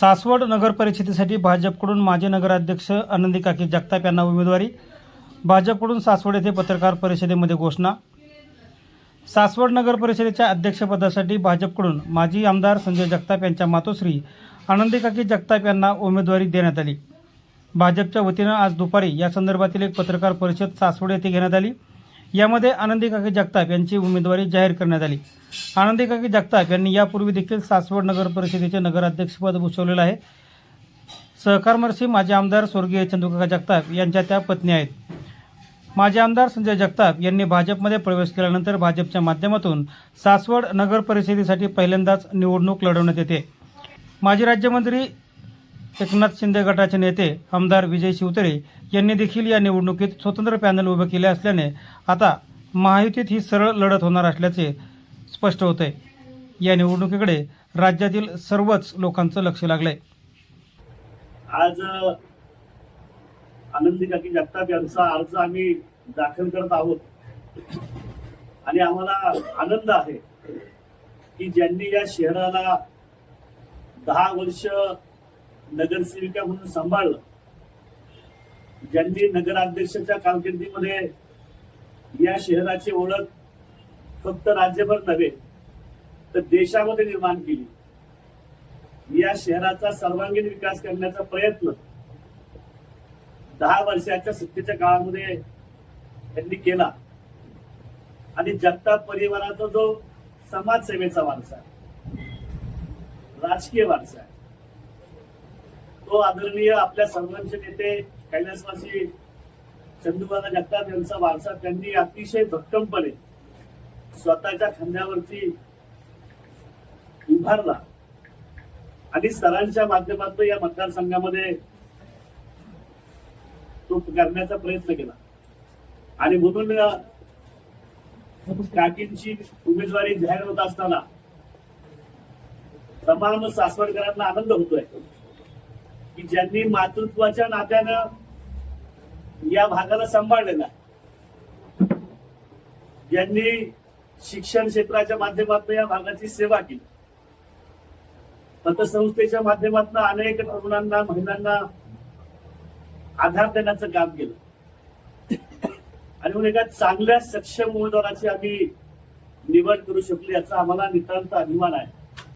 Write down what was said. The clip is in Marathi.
सासवड नगर परिषदेसाठी भाजपकडून माजी नगराध्यक्ष आनंदी काकी जगताप यांना उमेदवारी. भाजपकडून सासवड येथे पत्रकार परिषदेमध्ये घोषणा. सासवड नगर परिषदेच्या अध्यक्षपदासाठी भाजपकडून माजी आमदार संजय जगताप यांच्या मातोश्री आनंदी काकी जगताप यांना उमेदवारी देण्यात आली. भाजपच्या वतीनं आज दुपारी या संदर्भातील एक पत्रकार परिषद सासवड येथे घेण्यात आली. यामध्ये आनंदी काकी जगताप यांची उमेदवारी जाहीर करण्यात आली. आनंदी काकी जगताप यांनी यापूर्वी देखील सासवड नगर परिषदेचे नगराध्यक्षपद भूषवलेलं आहे. सहकारमर्सी माजी आमदार स्वर्गीय चंद्रकाका जगताप यांच्या त्या पत्नी आहेत. माजी आमदार संजय जगताप यांनी भाजपमध्ये प्रवेश केल्यानंतर भाजपच्या माध्यमातून सासवड नगर परिषदेसाठी पहिल्यांदाच निवडणूक लढवण्यात येते. माजी राज्यमंत्री एकनाथ शिंदे गटाचे नेते आमदार विजय शिवतरे यांनी देखील या निवडणुकीत स्वतंत्र पॅनल उभे केले असल्याने आता महायुतीत ही सरळ लढत होणार असल्याचे स्पष्ट होत आहे या निवडणुकीकडे राज्यातील सर्वच लोकांचं लक्ष लागलंय. आज आनंदी काकी जगताप यांचा अर्ज आम्ही दाखल करत आहोत. आणि आम्हाला आनंद आहे की ज्यांनी या शहराला दहा वर्ष नगरसेविका म्हणून सांभाळलं. ज्यांनी नगराध्यक्षाच्या कारकिर्दीमध्ये या शहराची ओळख फक्त राज्यभर नव्हे तर देशामध्ये निर्माण केली. या शहराचा सर्वांगीण विकास करण्याचा प्रयत्न दहा वर्षाच्या सत्तेच्या काळामध्ये त्यांनी केला. आणि जगताप परिवाराचा जो समाजसेवेचा वारसा आहे राजकीय वारसा आहे तो आदरणीय आपल्या सर्वांचे नेते कैलासवासी चंदुबाला जगताप यांचा वारसा त्यांनी अतिशय भक्कमपणे स्वतःच्या खांद्यावरती उभारला. आणि सरांच्या माध्यमातून या मतदारसंघामध्ये तो करण्याचा प्रयत्न केला. आणि म्हणून काकींची उमेदवारी जाहीर होत असताना तमाम सासवडकरांना आनंद होतोय. की ज्यांनी मातृत्वाच्या नात्यानं या भागाला सांभाळलेला ज्यांनी शिक्षण क्षेत्राच्या माध्यमातून या भागाची सेवा केली. पतसंस्थेच्या माध्यमातून अनेक तरुणांना महिलांना आधार देण्याचं काम केलं. आणि म्हणून एका चांगल्या सक्षम उमेदवाराची आम्ही निवड करू शकली याचा आम्हाला नितांत अभिमान आहे.